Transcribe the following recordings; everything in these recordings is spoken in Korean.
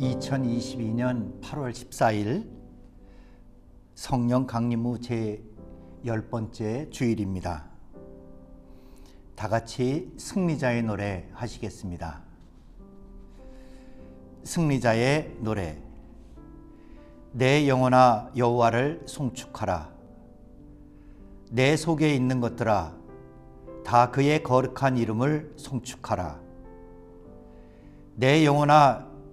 오늘은 2022년 8월 14일 성령 강림 후 제 열번째 주일입니다. 다 같이 승리자의 노래 하시겠습니다. 승리자의 노래 내 영혼아 여호와를 송축하라 내 속에 있는 것들아 다 그의 거룩한 이름을 송축하라 내 영혼아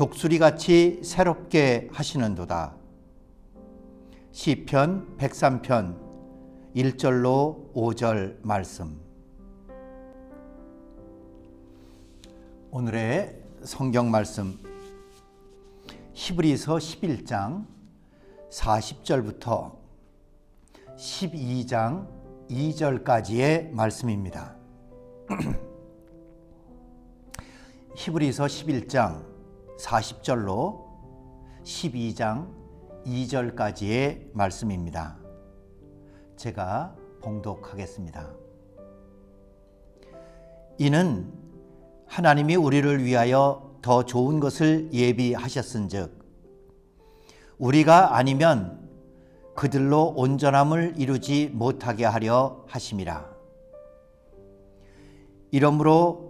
독수리같이 새롭게 하시는도다. 시편 103편 1절로 5절 말씀. 오늘의 성경 말씀 히브리서 11장 40절부터 12장 2절까지의 말씀입니다. 히브리서 11장 40절로 12장 2절까지의 말씀입니다. 제가 봉독하겠습니다. 이는 하나님이 우리를 위하여 더 좋은 것을 예비하셨은즉 우리가 아니면 그들로 온전함을 이루지 못하게 하려 하심이라. 이러므로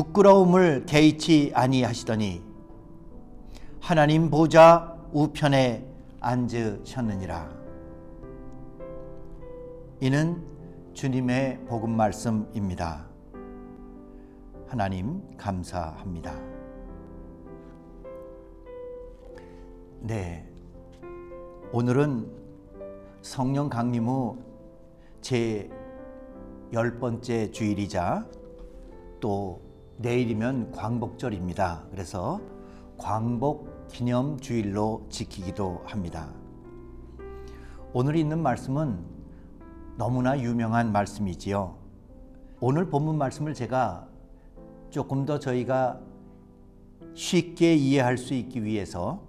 부끄러움을 개의치 아니하시더니 하나님 보좌 우편에 앉으셨느니라. 이는 주님의 복음 말씀입니다. 하나님 감사합니다. 네. 오늘은 성령 강림 후 제 열 번째 주일이자 또 내일이면 광복절입니다. 그래서 광복 기념 주일로 지키기도 합니다. 오늘 있는 말씀은 너무나 유명한 말씀이지요. 오늘 본문 말씀을 제가 조금 더 저희가 쉽게 이해할 수 있기 위해서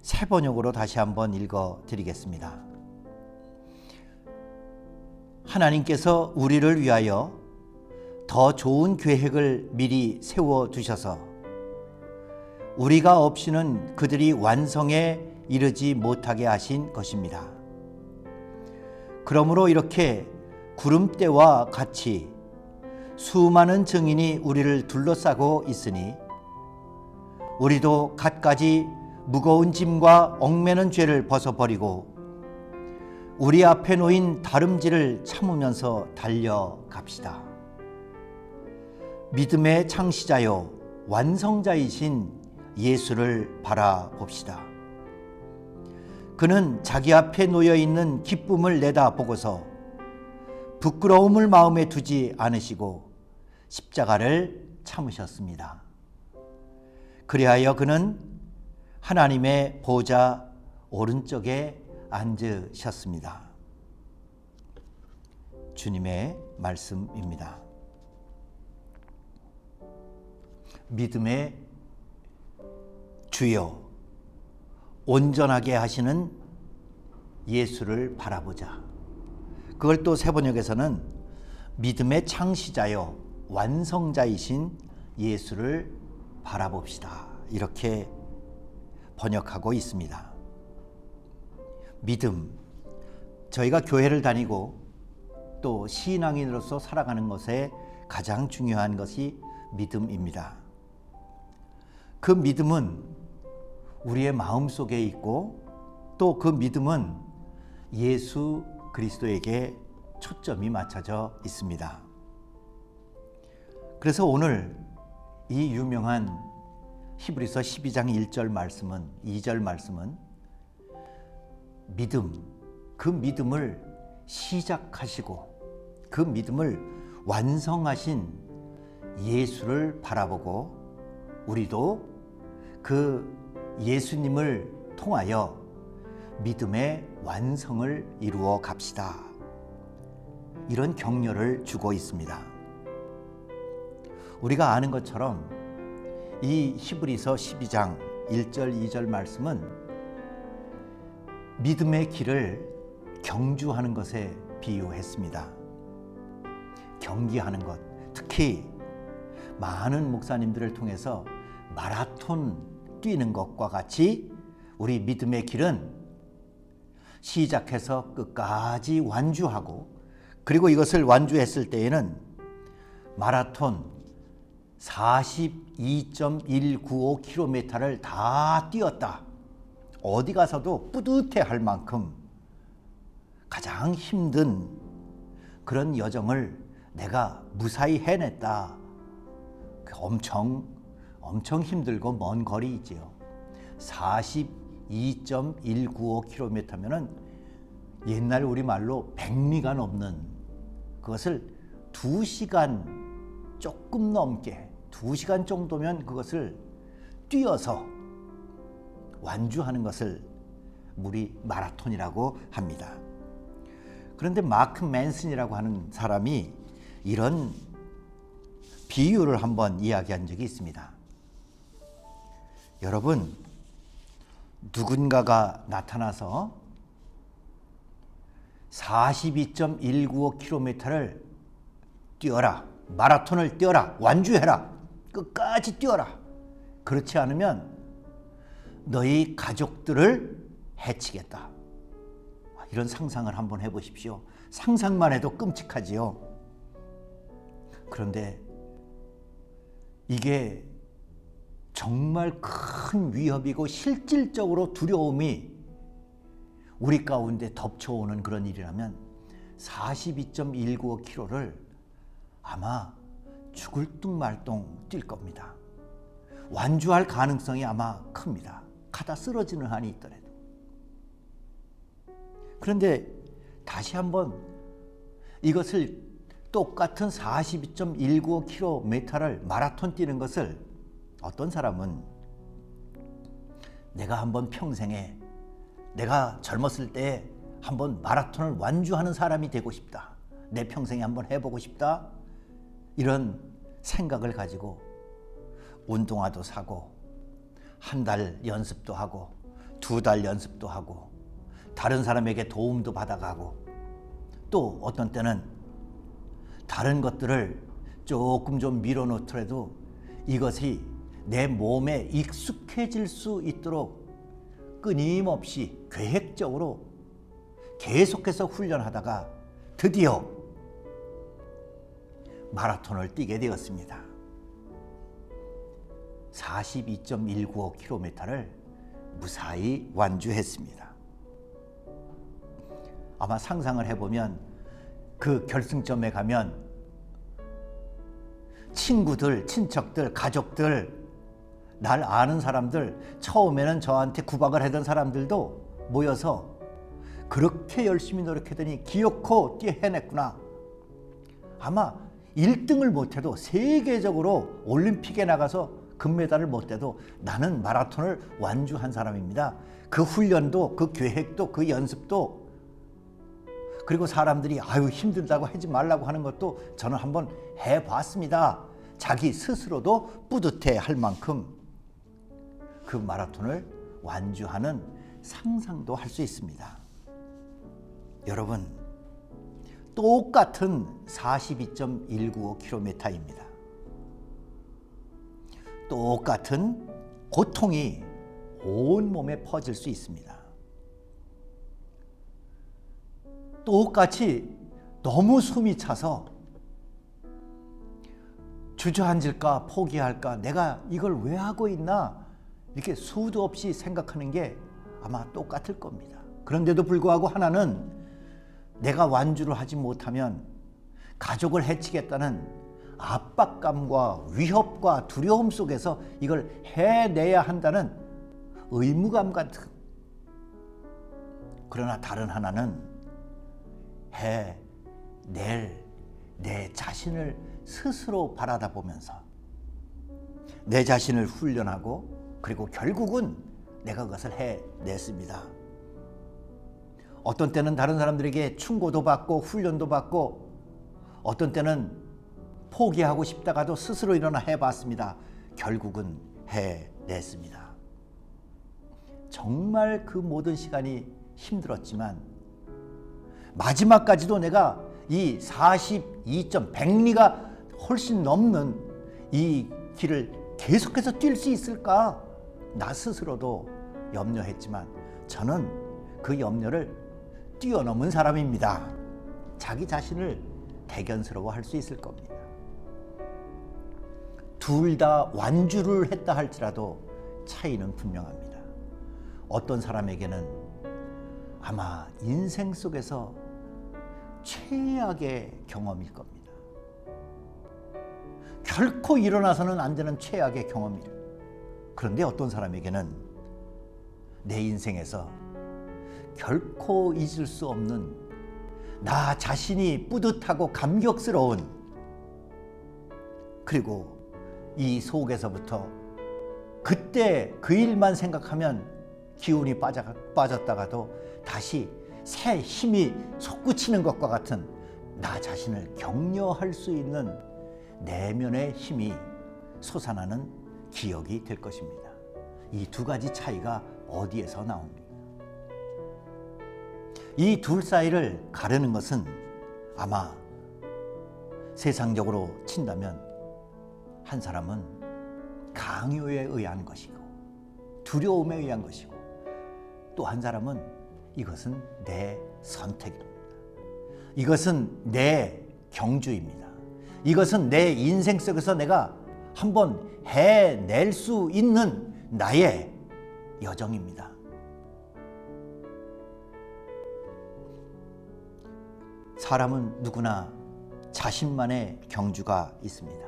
세 번역으로 다시 한번 읽어 드리겠습니다. 하나님께서 우리를 위하여 더 좋은 계획을 미리 세워 두셔서 우리가 없이는 그들이 완성에 이르지 못하게 하신 것입니다. 그러므로 이렇게 구름대와 같이 수많은 증인이 우리를 둘러싸고 있으니 우리도 갖가지 무거운 짐과 얽매는 죄를 벗어버리고 우리 앞에 놓인 다름질을 참으면서 달려갑시다. 믿음의 창시자요 완성자이신 예수를 바라봅시다. 그는 자기 앞에 놓여 있는 기쁨을 내다보고서 부끄러움을 마음에 두지 않으시고 십자가를 참으셨습니다. 그리하여 그는 하나님의 보좌 오른쪽에 앉으셨습니다. 주님의 말씀입니다. 믿음의 주여 온전하게 하시는 예수를 바라보자. 그걸 또 세번역에서는 믿음의 창시자요 완성자이신 예수를 바라봅시다. 이렇게 번역하고 있습니다. 믿음. 저희가 교회를 다니고 또 신앙인으로서 살아가는 것에 가장 중요한 것이 믿음입니다. 그 믿음은 우리의 마음 속에 있고 또 그 믿음은 예수 그리스도에게 초점이 맞춰져 있습니다. 그래서 오늘 이 유명한 히브리서 12장 1절 말씀은 2절 말씀은 믿음 그 믿음을 시작하시고 그 믿음을 완성하신 예수를 바라보고 우리도 그 예수님을 통하여 믿음의 완성을 이루어 갑시다. 이런 격려를 주고 있습니다. 우리가 아는 것처럼 이 히브리서 12장 1절 2절 말씀은 믿음의 길을 경주하는 것에 비유했습니다. 경기하는 것, 특히 많은 목사님들을 통해서 마라톤 뛰는 것과 같이 우리 믿음의 길은 시작해서 끝까지 완주하고 그리고 이것을 완주했을 때에는 마라톤 42.195km를 다 뛰었다. 어디 가서도 뿌듯해 할 만큼 가장 힘든 그런 여정을 내가 무사히 해냈다. 그 엄청 엄청 힘들고 먼 거리이지요. 42.195km면은 옛날 우리 말로 100리가 넘는 그것을 2시간 조금 넘게 2시간 정도면 그것을 뛰어서 완주하는 것을 우리 마라톤이라고 합니다. 그런데 마크 맨슨이라고 하는 사람이 이런 비유를 한번 이야기한 적이 있습니다. 여러분, 누군가가 나타나서 42.195km를 뛰어라. 마라톤을 뛰어라. 완주해라. 끝까지 뛰어라. 그렇지 않으면 너희 가족들을 해치겠다. 이런 상상을 한번 해보십시오. 상상만 해도 끔찍하지요. 그런데 이게 정말 큰 위협이고 실질적으로 두려움이 우리 가운데 덮쳐오는 그런 일이라면 42.195km를 아마 죽을 둥말둥 뛸 겁니다. 완주할 가능성이 아마 큽니다. 가다 쓰러지는 한이 있더라도. 그런데 다시 한번 이것을 똑같은 42.195km를 마라톤 뛰는 것을 어떤 사람은 내가 한번 평생에 내가 젊었을 때 한번 마라톤을 완주하는 사람이 되고 싶다. 내 평생에 한번 해보고 싶다. 이런 생각을 가지고 운동화도 사고 한 달 연습도 하고 두 달 연습도 하고 다른 사람에게 도움도 받아가고 또 어떤 때는 다른 것들을 조금 좀 밀어놓더라도 이것이 내 몸에 익숙해질 수 있도록 끊임없이 계획적으로 계속해서 훈련하다가 드디어 마라톤을 뛰게 되었습니다. 42.195km를 무사히 완주했습니다. 아마 상상을 해보면 그 결승점에 가면 친구들, 친척들, 가족들, 날 아는 사람들, 처음에는 저한테 구박을 하던 사람들도 모여서 그렇게 열심히 노력했더니 기어코 뛰어 해냈구나. 아마 1등을 못해도 세계적으로 올림픽에 나가서 금메달을 못 해도 나는 마라톤을 완주한 사람입니다. 그 훈련도 그 계획도 그 연습도 그리고 사람들이 아유 힘들다고 하지 말라고 하는 것도 저는 한번 해봤습니다. 자기 스스로도 뿌듯해 할 만큼 그 마라톤을 완주하는 상상도 할 수 있습니다. 여러분, 똑같은 42.195km입니다. 똑같은 고통이 온 몸에 퍼질 수 있습니다. 똑같이 너무 숨이 차서 주저앉을까 포기할까 내가 이걸 왜 하고 있나 이렇게 수도 없이 생각하는 게 아마 똑같을 겁니다. 그런데도 불구하고 하나는 내가 완주를 하지 못하면 가족을 해치겠다는 압박감과 위협과 두려움 속에서 이걸 해내야 한다는 의무감 같은 그러나 다른 하나는 해낼 내 자신을 스스로 바라다 보면서 내 자신을 훈련하고 그리고 결국은 내가 그것을 해냈습니다. 어떤 때는 다른 사람들에게 충고도 받고 훈련도 받고 어떤 때는 포기하고 싶다가도 스스로 일어나 해봤습니다. 결국은 해냈습니다. 정말 그 모든 시간이 힘들었지만 마지막까지도 내가 이 42점 100리가 훨씬 넘는 이 길을 계속해서 뛸 수 있을까? 나 스스로도 염려했지만 저는 그 염려를 뛰어넘은 사람입니다. 자기 자신을 대견스러워 할 수 있을 겁니다. 둘 다 완주를 했다 할지라도 차이는 분명합니다. 어떤 사람에게는 아마 인생 속에서 최악의 경험일 겁니다. 결코 일어나서는 안 되는 최악의 경험이래. 그런데 어떤 사람에게는 내 인생에서 결코 잊을 수 없는 나 자신이 뿌듯하고 감격스러운 그리고 이 속에서부터 그때 그 일만 생각하면 기운이 빠져, 빠졌다가도 다시 새 힘이 솟구치는 것과 같은 나 자신을 격려할 수 있는 내면의 힘이 솟아나는 기억이 될 것입니다. 이 두 가지 차이가 어디에서 나옵니까? 이 둘 사이를 가르는 것은 아마 세상적으로 친다면 한 사람은 강요에 의한 것이고 두려움에 의한 것이고 또 한 사람은 이것은 내 선택입니다. 이것은 내 경주입니다. 이것은 내 인생 속에서 내가 한번 해낼 수 있는 나의 여정입니다. 사람은 누구나 자신만의 경주가 있습니다.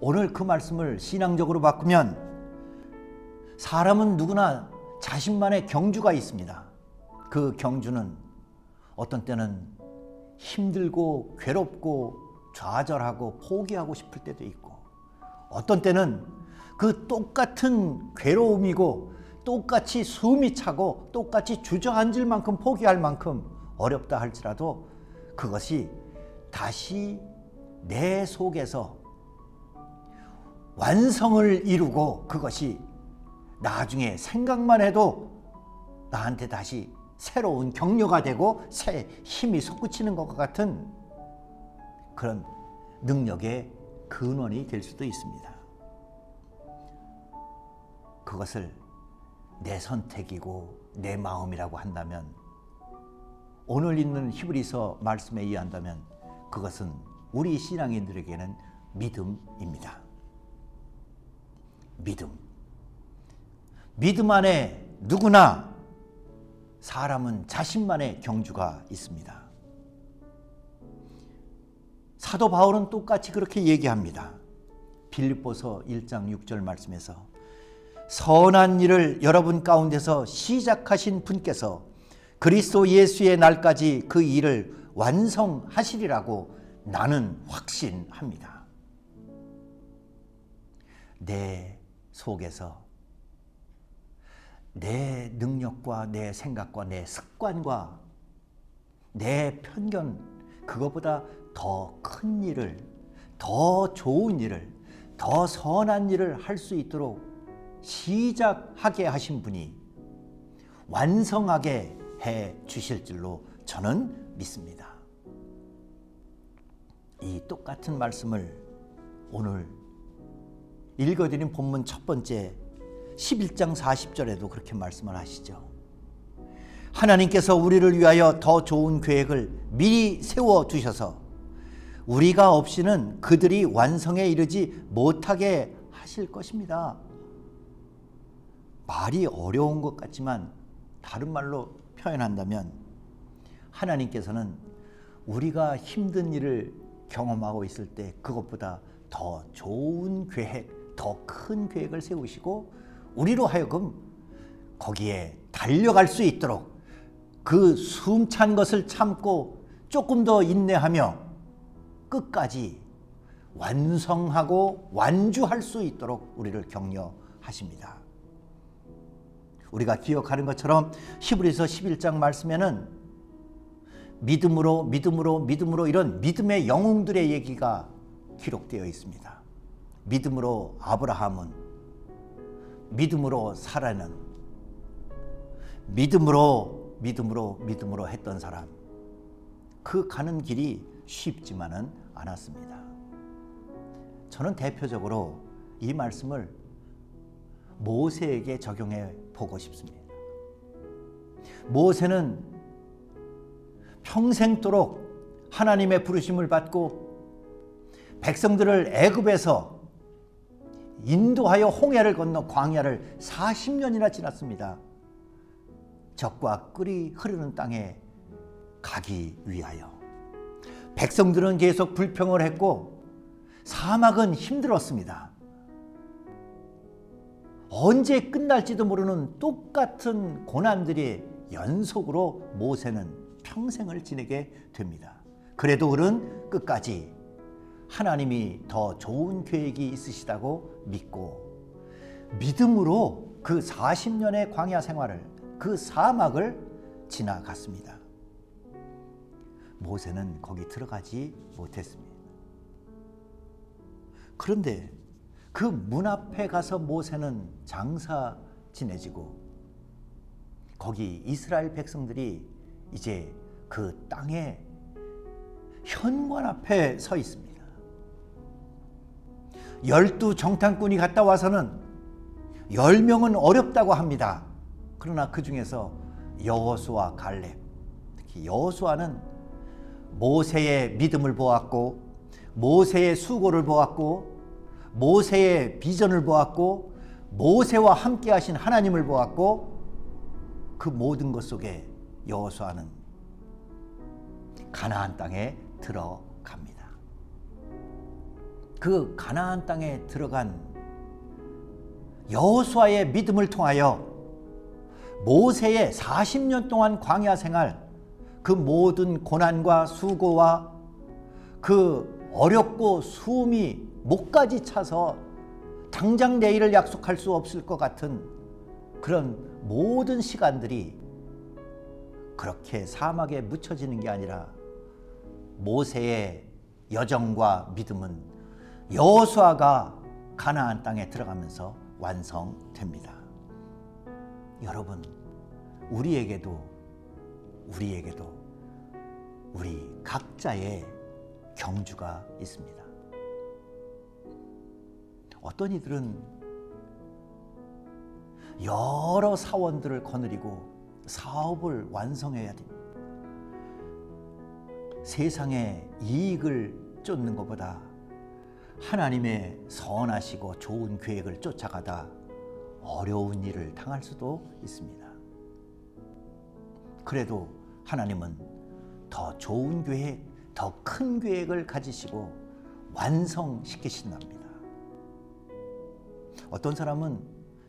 오늘 그 말씀을 신앙적으로 바꾸면 사람은 누구나 자신만의 경주가 있습니다. 그 경주는 어떤 때는 힘들고 괴롭고 좌절하고 포기하고 싶을 때도 있고 어떤 때는 그 똑같은 괴로움이고 똑같이 숨이 차고 똑같이 주저앉을 만큼 포기할 만큼 어렵다 할지라도 그것이 다시 내 속에서 완성을 이루고 그것이 나중에 생각만 해도 나한테 다시 새로운 격려가 되고 새 힘이 솟구치는 것과 같은 그런 능력의 근원이 될 수도 있습니다. 그것을 내 선택이고 내 마음이라고 한다면 오늘 있는 히브리서 말씀에 의한다면 그것은 우리 신앙인들에게는 믿음입니다. 믿음. 믿음 안에 누구나 사람은 자신만의 경주가 있습니다. 사도 바울은 똑같이 그렇게 얘기합니다. 빌립보서 1장 6절 말씀에서 선한 일을 여러분 가운데서 시작하신 분께서 그리스도 예수의 날까지 그 일을 완성하시리라고 나는 확신합니다. 내 속에서 내 능력과 내 생각과 내 습관과 내 편견 그것보다 더 큰 일을 더 좋은 일을 더 선한 일을 할 수 있도록 시작하게 하신 분이 완성하게 해 주실 줄로 저는 믿습니다. 이 똑같은 말씀을 오늘 읽어드린 본문 첫 번째 11장 40절에도 그렇게 말씀을 하시죠. 하나님께서 우리를 위하여 더 좋은 계획을 미리 세워 두셔서 우리가 없이는 그들이 완성에 이르지 못하게 하실 것입니다. 말이 어려운 것 같지만 다른 말로 표현한다면 하나님께서는 우리가 힘든 일을 경험하고 있을 때 그것보다 더 좋은 계획, 더 큰 계획을 세우시고 우리로 하여금 거기에 달려갈 수 있도록 그 숨찬 것을 참고 조금 더 인내하며 끝까지 완성하고 완주할 수 있도록 우리를 격려하십니다. 우리가 기억하는 것처럼 히브리서 11장 말씀에는 믿음으로 믿음으로 믿음으로 이런 믿음의 영웅들의 얘기가 기록되어 있습니다. 믿음으로 아브라함은 믿음으로 사라는 믿음으로 믿음으로 믿음으로 했던 사람 그 가는 길이 쉽지만은 않았습니다. 저는 대표적으로 이 말씀을 모세에게 적용해 보고 싶습니다. 모세는 평생도록 하나님의 부르심을 받고 백성들을 애굽에서 인도하여 홍해를 건너 광야를 40년이나 지났습니다. 적과 끓이 흐르는 땅에 가기 위하여. 백성들은 계속 불평을 했고 사막은 힘들었습니다. 언제 끝날지도 모르는 똑같은 고난들이 연속으로 모세는 평생을 지내게 됩니다. 그래도 그는 끝까지 하나님이 더 좋은 계획이 있으시다고 믿고 믿음으로 그 40년의 광야 생활을 그 사막을 지나갔습니다. 모세는 거기 들어가지 못했습니다. 그런데 그 문 앞에 가서 모세는 장사 지내지고 거기 이스라엘 백성들이 이제 그 땅의 현관 앞에 서 있습니다. 열두 정탐꾼이 갔다 와서는 열 명은 어렵다고 합니다. 그러나 그 중에서 여호수아 갈렙, 특히 여호수아는 모세의 믿음을 보았고 모세의 수고를 보았고 모세의 비전을 보았고 모세와 함께 하신 하나님을 보았고 그 모든 것 속에 여호수아는 가나안 땅에 들어갑니다. 그 가나안 땅에 들어간 여호수아의 믿음을 통하여 모세의 40년 동안 광야 생활 그 모든 고난과 수고와 그 어렵고 숨이 목까지 차서 당장 내일을 약속할 수 없을 것 같은 그런 모든 시간들이 그렇게 사막에 묻혀지는 게 아니라 모세의 여정과 믿음은 여호수아가 가나안 땅에 들어가면서 완성됩니다. 여러분, 우리에게도 우리에게도 우리 각자의 경주가 있습니다. 어떤 이들은 여러 사원들을 거느리고 사업을 완성해야 됩니다. 세상의 이익을 쫓는 것보다 하나님의 선하시고 좋은 계획을 쫓아가다 어려운 일을 당할 수도 있습니다. 그래도 하나님은 더 좋은 계획, 더 큰 계획을 가지시고 완성시키신답니다. 어떤 사람은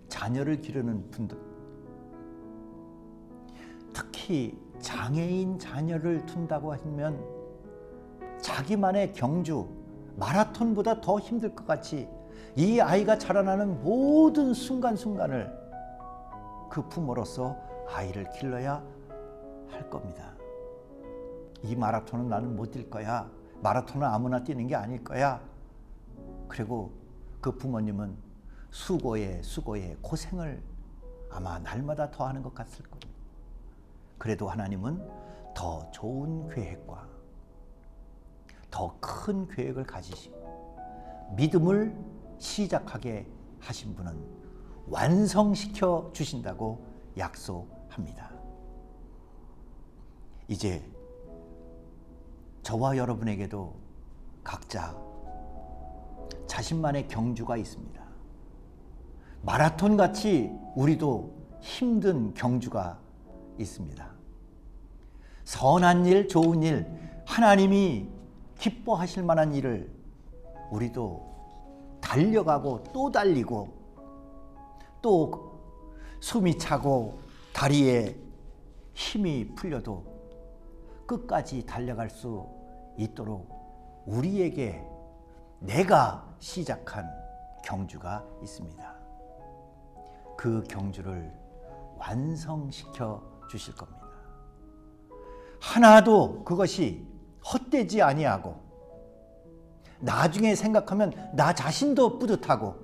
자녀를 기르는 분들, 특히 장애인 자녀를 둔다고 하면 자기만의 경주, 마라톤보다 더 힘들 것 같이 이 아이가 자라나는 모든 순간순간을 그 부모로서 아이를 길러야 할 겁니다. 이 마라톤은 나는 못 뛸 거야. 마라톤은 아무나 뛰는 게 아닐 거야. 그리고 그 부모님은 수고에 수고에 고생을 아마 날마다 더 하는 것 같을 겁니다. 그래도 하나님은 더 좋은 계획과 더 큰 계획을 가지시고 믿음을 시작하게 하신 분은 완성시켜 주신다고 약속합니다. 이제 저와 여러분에게도 각자 자신만의 경주가 있습니다. 마라톤 같이 우리도 힘든 경주가 있습니다. 선한 일, 좋은 일, 하나님이 기뻐하실 만한 일을 우리도 달려가고 또 달리고 또 숨이 차고 다리에 힘이 풀려도 끝까지 달려갈 수 있도록 우리에게 내가 시작한 경주가 있습니다. 그 경주를 완성시켜 주실 겁니다. 하나도 그것이 헛되지 아니하고 나중에 생각하면 나 자신도 뿌듯하고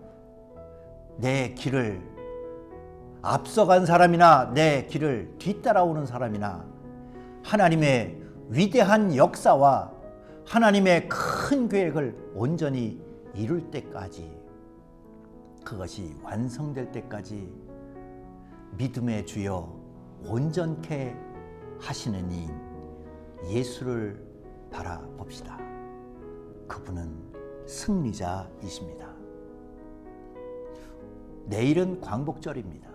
내 길을 앞서간 사람이나 내 길을 뒤따라오는 사람이나 하나님의 위대한 역사와 하나님의 큰 계획을 온전히 이룰 때까지 그것이 완성될 때까지 믿음의 주여 온전케 하시는 이 예수를 바라봅시다. 그분은 승리자이십니다. 내일은 광복절입니다.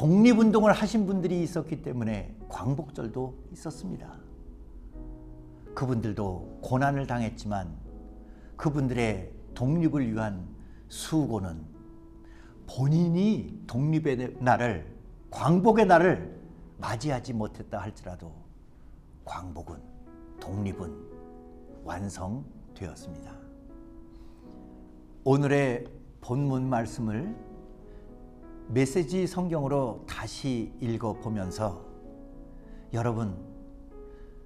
독립운동을 하신 분들이 있었기 때문에 광복절도 있었습니다. 그분들도 고난을 당했지만 그분들의 독립을 위한 수고는 본인이 독립의 날을 광복의 날을 맞이하지 못했다 할지라도 광복은 독립은 완성되었습니다. 오늘의 본문 말씀을 메시지 성경으로 다시 읽어 보면서 여러분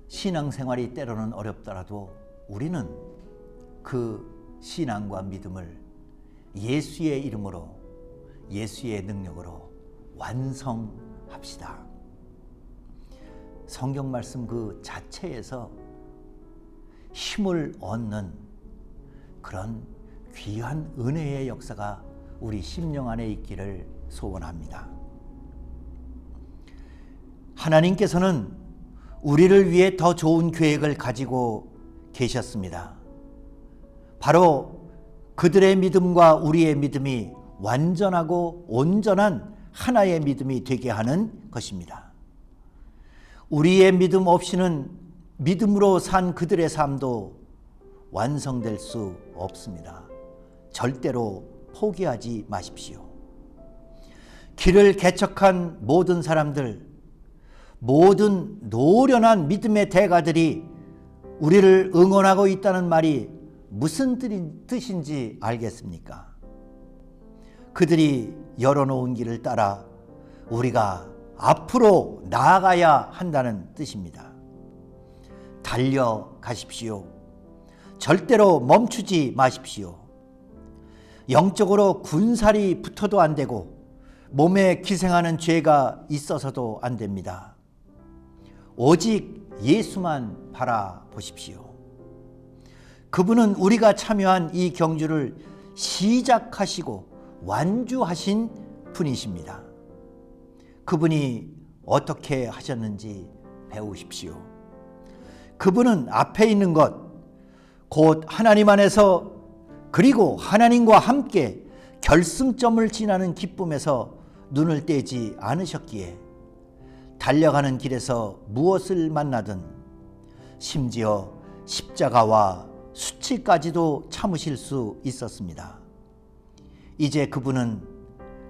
신앙생활이 때로는 어렵더라도 우리는 그 신앙과 믿음을 예수의 이름으로 예수의 능력으로 완성합시다. 성경 말씀 그 자체에서 힘을 얻는 그런 귀한 은혜의 역사가 우리 심령 안에 있기를 소원합니다. 하나님께서는 우리를 위해 더 좋은 계획을 가지고 계셨습니다. 바로 그들의 믿음과 우리의 믿음이 완전하고 온전한 하나의 믿음이 되게 하는 것입니다. 우리의 믿음 없이는 믿음으로 산 그들의 삶도 완성될 수 없습니다. 절대로 포기하지 마십시오. 길을 개척한 모든 사람들, 모든 노련한 믿음의 대가들이 우리를 응원하고 있다는 말이 무슨 뜻인지 알겠습니까? 그들이 열어놓은 길을 따라 우리가 앞으로 나아가야 한다는 뜻입니다. 달려가십시오. 절대로 멈추지 마십시오. 영적으로 군살이 붙어도 안 되고 몸에 기생하는 죄가 있어서도 안 됩니다. 오직 예수만 바라보십시오. 그분은 우리가 참여한 이 경주를 시작하시고 완주하신 분이십니다. 그분이 어떻게 하셨는지 배우십시오. 그분은 앞에 있는 것, 곧 하나님 안에서 그리고 하나님과 함께 결승점을 지나는 기쁨에서 눈을 떼지 않으셨기에 달려가는 길에서 무엇을 만나든 심지어 십자가와 수치까지도 참으실 수 있었습니다. 이제 그분은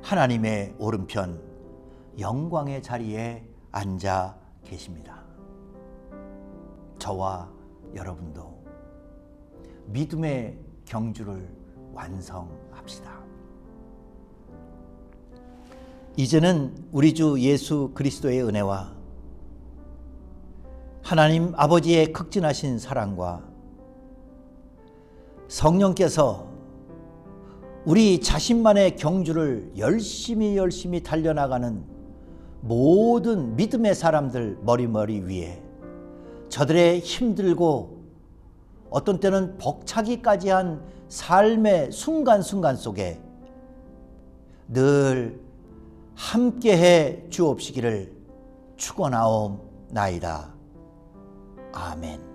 하나님의 오른편 영광의 자리에 앉아 계십니다. 저와 여러분도 믿음의 경주를 완성합시다. 이제는 우리 주 예수 그리스도의 은혜와 하나님 아버지의 극진하신 사랑과 성령께서 우리 자신만의 경주를 열심히 열심히 달려나가는 모든 믿음의 사람들 머리머리 위에 저들의 힘들고 어떤 때는 벅차기까지 한 삶의 순간순간 속에 늘 함께 해 주옵시기를 축원하옵나이다. 아멘.